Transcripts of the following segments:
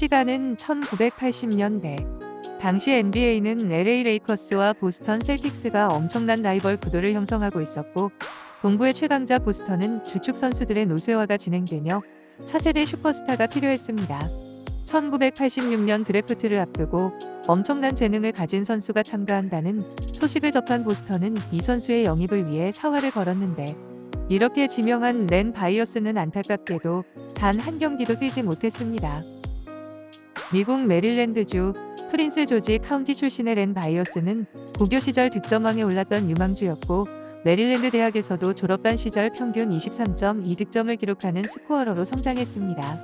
시간은 1980년대. 당시 NBA는 LA 레이커스와 보스턴 셀틱스가 엄청난 라이벌 구도를 형성하고 있었고, 동부의 최강자 보스턴은 주축 선수들의 노쇠화가 진행되며 차세대 슈퍼스타가 필요했습니다. 1986년 드래프트를 앞두고 엄청난 재능을 가진 선수가 참가한다는 소식을 접한 보스턴은 이 선수의 영입을 위해 사활을 걸었는데 이렇게 지명한 렌 바이어스는 안타깝게도 단 한 경기도 뛰지 못했습니다. 미국 메릴랜드주 프린스 조지 카운티 출신의 렌 바이어스는 고교 시절 득점왕에 올랐던 유망주였고 메릴랜드 대학에서도 졸업반 시절 평균 23.2득점을 기록하는 스코어러로 성장했습니다.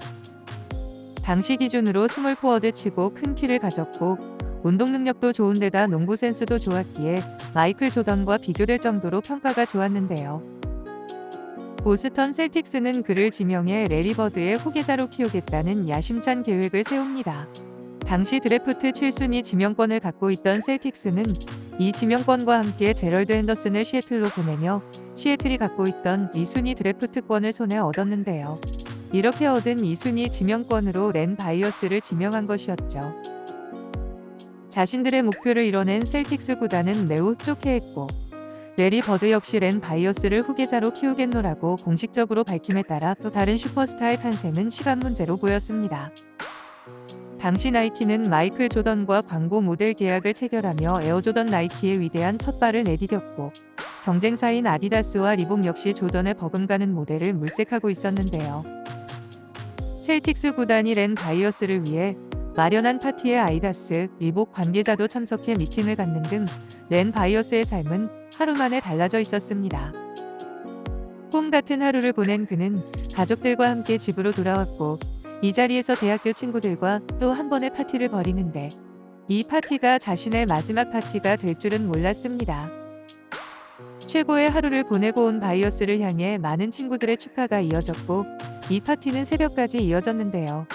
당시 기준으로 스몰 포워드 치고 큰 키를 가졌고 운동 능력도 좋은데다 농구 센스도 좋았기에 마이클 조던과 비교될 정도로 평가가 좋았는데요. 보스턴 셀틱스는 그를 지명해 레리 버드의 후계자로 키우겠다는 야심찬 계획을 세웁니다. 당시 드래프트 7순위 지명권을 갖고 있던 셀틱스는 이 지명권과 함께 제럴드 핸더슨을 시애틀로 보내며 시애틀이 갖고 있던 2순위 드래프트권을 손에 얻었는데요. 이렇게 얻은 2순위 지명권으로 렌 바이어스를 지명한 것이었죠. 자신들의 목표를 이뤄낸 셀틱스 구단은 매우 흡족해했고 레리 버드 역시 렌 바이어스를 후계자로 키우겠노라고 공식적으로 밝힘에 따라 또 다른 슈퍼스타의 탄생은 시간 문제로 보였습니다. 당시 나이키는 마이클 조던과 광고 모델 계약을 체결하며 에어조던 나이키의 위대한 첫 발을 내디뎠고 경쟁사인 아디다스와 리복 역시 조던에 버금가는 모델을 물색하고 있었는데요. 셀틱스 구단이 렌 바이어스를 위해 마련한 파티에 아이다스, 리복 관계자도 참석해 미팅을 갖는 등 렌 바이어스의 삶은 하루 만에 달라져 있었습니다. 꿈 같은 하루를 보낸 그는 가족들과 함께 집으로 돌아왔고 이 자리에서 대학교 친구들과 또 한 번의 파티를 벌이는데 이 파티가 자신의 마지막 파티가 될 줄은 몰랐습니다. 최고의 하루를 보내고 온 바이어스를 향해 많은 친구들의 축하가 이어졌고 이 파티는 새벽까지 이어졌는데요.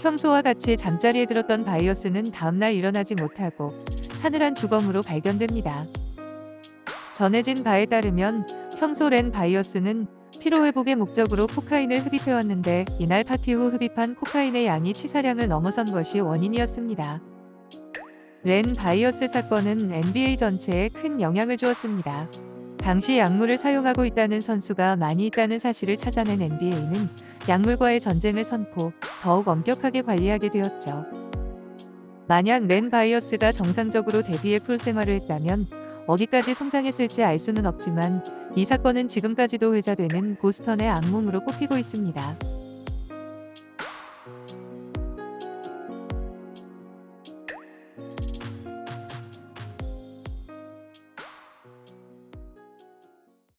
평소와 같이 잠자리에 들었던 바이어스는 다음날 일어나지 못하고 사늘한 주검으로 발견됩니다. 전해진 바에 따르면 평소 렌 바이어스는 피로회복의 목적으로 코카인을 흡입해왔는데 이날 파티 후 흡입한 코카인의 양이 치사량을 넘어선 것이 원인이었습니다. 렌 바이어스 사건은 NBA 전체에 큰 영향을 주었습니다. 당시 약물을 사용하고 있다는 선수가 많이 있다는 사실을 찾아낸 NBA는 약물과의 전쟁을 선포, 더욱 엄격하게 관리하게 되었죠. 만약 렌 바이어스가 정상적으로 데뷔해 프로 생활을 했다면 어디까지 성장했을지 알 수는 없지만 이 사건은 지금까지도 회자되는 보스턴의 악몽으로 꼽히고 있습니다.